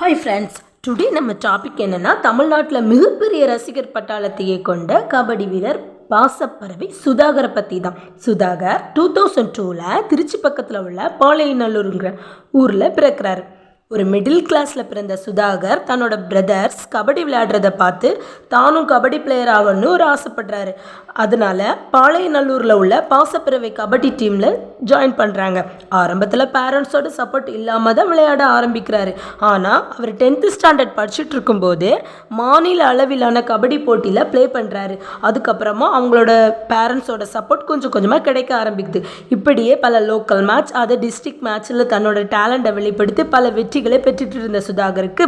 Hi friends today நம்ம topic என்னன்னா தமிழ்நாட்டில் மிகப்பெரிய ரசிகர் பட்டாளத்தையே கொண்ட கபடி வீரர் பாசப்பறவை சுதாகரை பற்றி தான் சுதாகர் டூ தௌசண்ட் டூவில் திருச்சி பக்கத்தில் உள்ள பாளையநல்லூருங்கிற ஊரில் பிறக்கிறாரு. ஒரு மிடில் கிளாஸில் பிறந்த சுதாகர் தன்னோட பிரதர்ஸ் கபடி விளையாடுறத பார்த்து தானும் கபடி பிளேயர் ஆகணும்னு ஒரு ஆசைப்படுறாரு. அதனால பாளையநல்லூரில் உள்ள பாசப்பிறவை கபடி டீமில் ஜாயின் பண்ணுறாங்க ஆரம்பத்தில் பேரண்ட்ஸோட சப்போர்ட் இல்லாமல் தான் விளையாட ஆரம்பிக்கிறாரு. ஆனால் அவர் டென்த்து ஸ்டாண்டர்ட் படிச்சுட்டு இருக்கும்போது மாநில அளவிலான கபடி போட்டியில் ப்ளே பண்ணுறாரு அதுக்கப்புறமா அவங்களோட பேரண்ட்ஸோட சப்போர்ட் கொஞ்சம் கொஞ்சமாக கிடைக்க ஆரம்பிக்குது. இப்படியே பல லோக்கல் மேட்ச் அதை டிஸ்ட்ரிக்ட் மேட்ச்சில் தன்னோட டேலண்ட்டை வெளிப்படுத்தி பல வெற்றி வெற்றிகளை பெற்றுட்டு இருந்த சுதாகருக்கு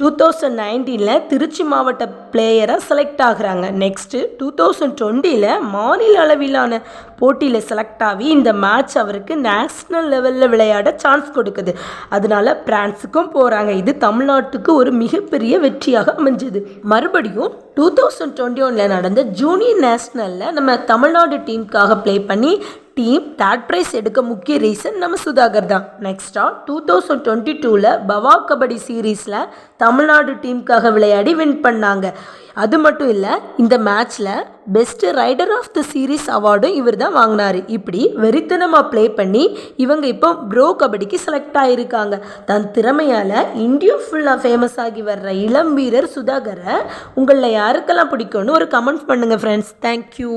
டூ தௌசண்ட் நைன்டீனில் திருச்சி மாவட்ட பிளேயராக செலக்ட் ஆகுறாங்க. நெக்ஸ்ட்டு டூ தௌசண்ட் டுவெண்ட்டியில் மாநில அளவிலான போட்டியில் செலக்ட் ஆகி இந்த மேட்ச் அவருக்கு நேஷ்னல் லெவலில் விளையாட சான்ஸ் கொடுக்குது. அதனால பிரான்ஸுக்கும் போகிறாங்க இது தமிழ்நாட்டுக்கு ஒரு மிகப்பெரிய வெற்றியாக அமைஞ்சது. மறுபடியும் டூ தௌசண்ட் டுவெண்ட்டி ஒனில் நடந்த ஜூனியர் நேஷ்னலில் நம்ம தமிழ்நாடு டீமுக்காக ப்ளே பண்ணி டீம் தேர்ட் ப்ரைஸ் எடுக்க முக்கிய ரீசன் நம்ம சுதாகர் தான். நெக்ஸ்ட்டாக டூ தௌசண்ட் டுவெண்ட்டி டூவில் பவா கபடி சீரீஸில் தமிழ்நாடு டீமுக்காக விளையாடி வின் பண்ணாங்க. அது மட்டும் இல்லை இந்த மேட்ச்சில் best rider of the series அவார்டும் இவர் தான் வாங்கினார். இப்படி வெறித்தனமாக ப்ளே பண்ணி இவங்க இப்போ ப்ரோ கபடிக்கு செலக்ட் ஆகியிருக்காங்க தன் திறமையால் இந்தியா ஃபுல்லாக ஃபேமஸ் ஆகி வர்ற இளம் வீரர் சுதாகரை உங்களில் யாருக்கெல்லாம் பிடிக்கும்னு ஒரு கமெண்ட் பண்ணுங்கள் ஃப்ரெண்ட்ஸ் தேங்க்யூ